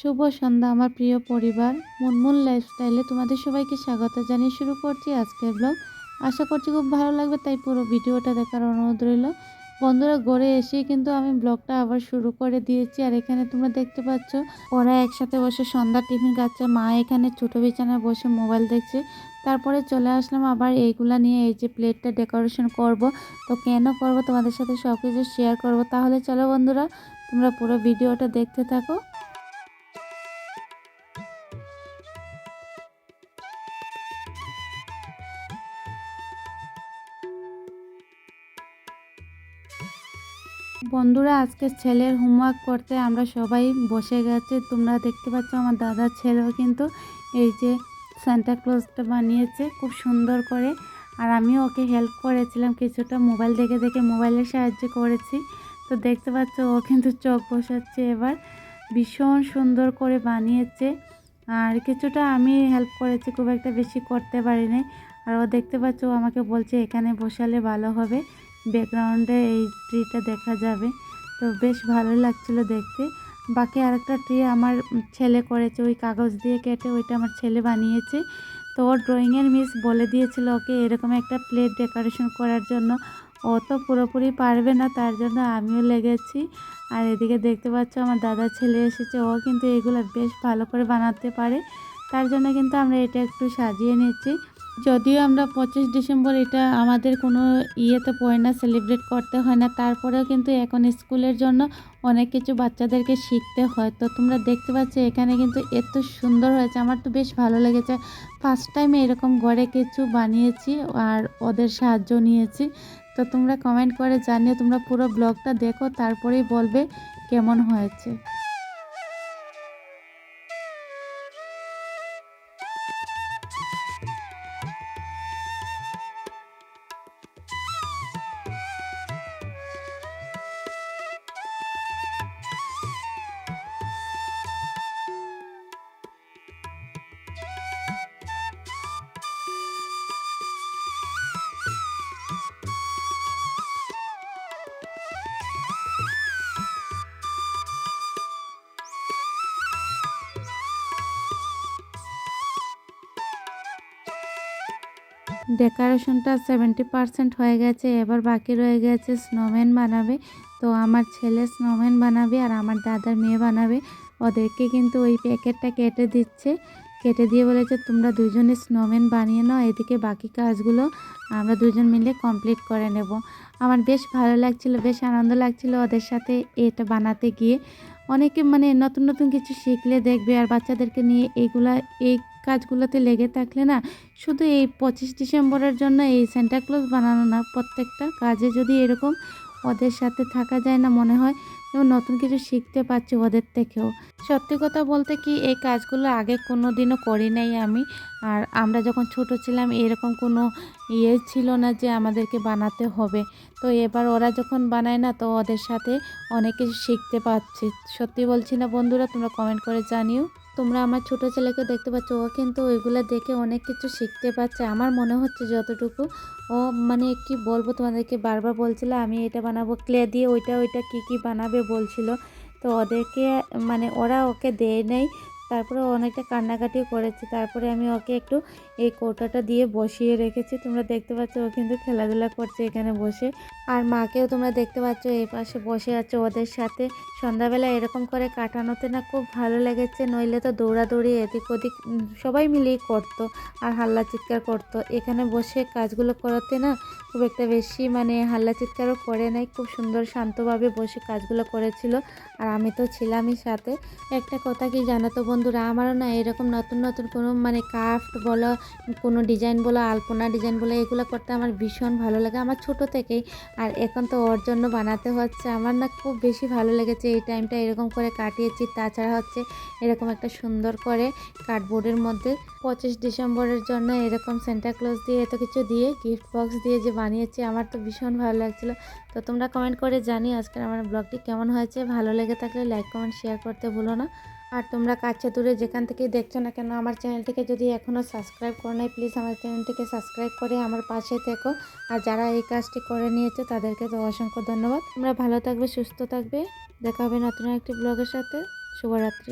শুভ সন্ধ্যা, আমার প্রিয় পরিবার। মুনমুন লাইফস্টাইলে তোমাদের সবাইকে স্বাগত জানিয়ে শুরু করছি আজকের ব্লগ। আশা করছি খুব ভালো লাগবে, তাই পুরো ভিডিওটা দেখার অনুরোধ রইল। বন্ধুরা গড়ে এসে কিন্তু আমি ব্লগটা আবার শুরু করে দিয়েছি। আর এখানে তোমরা দেখতে পাচ্ছ, ওরা একসাথে বসে সন্ধ্যা টিফিন খাচ্ছে। মা এখানে ছোটো বিছানায় বসে মোবাইল দেখছে। তারপরে চলে আসলাম আবার এইগুলা নিয়ে, এই যে প্লেটটা ডেকোরেশন করব। তো কেন করব, তোমাদের সাথে সব কিছু শেয়ার করব। তাহলে চলো বন্ধুরা, তোমরা পুরো ভিডিওটা দেখতে থাকো। বন্ধুরা, আজকে ছেলের হোমওয়ার্ক করতে আমরা সবাই বসে গেছে। তোমরা দেখতে পাচ্ছ আমার দাদার ছেলেও কিন্তু এই যে ক্লজটা বানিয়েছে খুব সুন্দর করে। আর আমিও ওকে হেল্প করেছিলাম, কিছুটা মোবাইল দেখে দেখে মোবাইলের সাহায্য করেছি। তো দেখতে পাচ্ছ, ও কিন্তু চোখ বসাচ্ছে এবার। ভীষণ সুন্দর করে বানিয়েছে। আর কিছুটা আমি হেল্প করেছি, খুব একটা বেশি করতে পারিনি। আর ও দেখতে পাচ্ছ, ও আমাকে বলছে, এখানে বসালে ভালো হবে। ব্যাকগ্রাউন্ডে এই ট্রিটা দেখা যাবে। তো বেশ ভালো লাগছিল দেখতে। বাকি আরেকটা ট্রি আমার ছেলে করেছে, ওই কাগজ দিয়ে কেটে ওইটা আমার ছেলে বানিয়েছে। তো ওর ড্রয়িংয়ের মিস বলে দিয়েছিল ওকে এরকম একটা প্লেট ডেকোরেশন করার জন্য। ও তো পুরোপুরি পারবে না, তার জন্য আমিও লেগেছি। আর এদিকে দেখতে পাচ্ছ আমার দাদা ছেলে এসেছে, ও কিন্তু এগুলো বেশ ভালো করে বানাতে পারে। তার জন্য কিন্তু আমরা এটা একটু সাজিয়ে নিচ্ছি। যদিও আমরা পঁচিশ ডিসেম্বর এটা আমাদের কোনো ইয়েতে পড়ে না সেলিব্রেট করতে হয় না। তারপরেও কিন্তু এখন স্কুলের জন্য অনেক কিছু বাচ্চাদেরকে শিখতে হয়। তো তোমরা দেখতে পাচ্ছ এখানে কিন্তু এত সুন্দর হয়েছে। আমার তো বেশ ভালো লেগেছে। ফার্স্ট টাইম এরকম ঘরে কিছু বানিয়েছি আর ওদের সাহায্য নিয়েছি। তো তোমরা কমেন্ট করে জানিয়ে তোমরা পুরো ব্লগটা দেখো, তারপরেই বলবে কেমন হয়েছে। ডেকোরেশনটা সেভেন্টি পারসেন্ট হয়ে গেছে, এবার বাকি রয়ে গেছে স্নোম্যান বানাবে। তো আমার ছেলে স্নোম্যান বানাবে আর আমার দাদার মেয়ে বানাবে। ওদেরকে কিন্তু ওই প্যাকেটটা কেটে দিচ্ছে। কেটে দিয়ে বলেছে, তোমরা দুজনে স্নোম্যান বানিয়ে নাও, এদিকে বাকি কাজগুলো আমরা দুজন মিলে কমপ্লিট করে নেব। আমার বেশ ভালো লাগছিল, বেশ আনন্দ লাগছিল ওদের সাথে এটা বানাতে গিয়ে। অনেকে মানে নতুন নতুন কিছু শিখলে দেখবে আর বাচ্চাদেরকে নিয়ে এইগুলা এই কাজগুলোতে লেগে থাকলে না, শুধু এই পঁচিশ ডিসেম্বরের জন্য এই ক্লজ বানানো না, প্রত্যেকটা কাজে যদি এরকম ওদের সাথে থাকা যায় না মনে হয় এবং নতুন কিছু শিখতে পারছি ওদের থেকেও। সত্যি কথা বলতে কি, এই কাজগুলো আগে কোনো দিনও করি নাই আমি। আর আমরা যখন ছোট ছিলাম, এরকম কোনো ইয়ে ছিল না যে আমাদেরকে বানাতে হবে। তো এবার ওরা যখন বানায় না, তো ওদের সাথে অনেক কিছু শিখতে পাচ্ছি সত্যি বলছি না বন্ধুরা, তোমরা কমেন্ট করে জানিও। তোমরা আমার ছোট ছেলেকে দেখতে পাচ্ছ, ও কিন্তু ওইগুলো দেখে অনেক কিছু শিখতে পারছে। আমার মনে হচ্ছে যতটুকু, ও মানে কি বলব তোমাদেরকে, বারবার বলছিল আমি এটা বানাবো, ক্লে দিয়ে ওইটা ওইটা কি কি বানাবে বলছিল। তো ওদেরকে মানে ওরা ওকে দেয় নেই তারপরে অনেকটা কান্নাকাটিও করেছে। তারপরে আমি ওকে একটু এই কৌটাটা দিয়ে বসিয়ে রেখেছি। তোমরা দেখতে পাচ্ছ ও কিন্তু খেলাধুলা করছে এখানে বসে। আর মাকেও তোমরা দেখতে পাচ্ছ এই পাশে বসে আছে ওদের সাথে। সন্ধ্যাবেলা এরকম করে কাটানোতে না খুব ভালো লেগেছে, নইলে তো দৌড়াদৌড়ি এদিক ওদিক সবাই মিলেই করতো আর হাল্লা চিৎকার করতো। এখানে বসে কাজগুলো করাতে না খুব একটা বেশি মানে হাল্লা চিৎকারও করে নাই, খুব সুন্দর শান্তভাবে বসে কাজগুলো করেছিল। আর আমি তো ছিলামই সাথে। একটা কথা কি জানো তো বন্ধুরা, আমারও না এরকম নতুন নতুন কোনো মানে ক্রাফট বলো, কোনো ডিজাইন বলো, আলপনা ডিজাইন বলো, এগুলো করতে আমার ভীষণ ভালো লাগে আমার ছোট থেকেই। আর এখন তো ওর জন্য বানাতে হচ্ছে, আমার না খুব বেশি ভালো লেগেছে এই টাইমটা এরকম করে কাটিয়েছি। তাছাড়া হচ্ছে এরকম একটা সুন্দর করে কার্ডবোর্ডের মধ্যে পঁচিশ ডিসেম্বরের জন্য এরকম ক্লোজ দিয়ে এত কিছু দিয়ে গিফট বক্স দিয়ে যে বানিয়েছি, আমার তো ভীষণ ভালো লাগছিল। তো তোমরা কমেন্ট করে জানি আজকের আমার ব্লগটি কেমন হয়েছে, ভালো লেগে থাকলে লাইক কমেন্ট শেয়ার করতে ভুলো না। আর তোমরা কাছে দূরে যেখান থেকে দেখছ না কেন, আমার চ্যানেলটিকে যদি এখনও সাবস্ক্রাইব করো নাই প্লিজ আমার চ্যানেলটিকে সাবস্ক্রাইব করে আমার পাশে থেকো। আর যারা এই কাজটি করে নিয়েছে, তাদেরকে তো অসংখ্য ধন্যবাদ। তোমরা ভালো থাকবে, সুস্থ থাকবে। দেখা হবে নতুন একটি ব্লগের সাথে। শুভরাত্রি।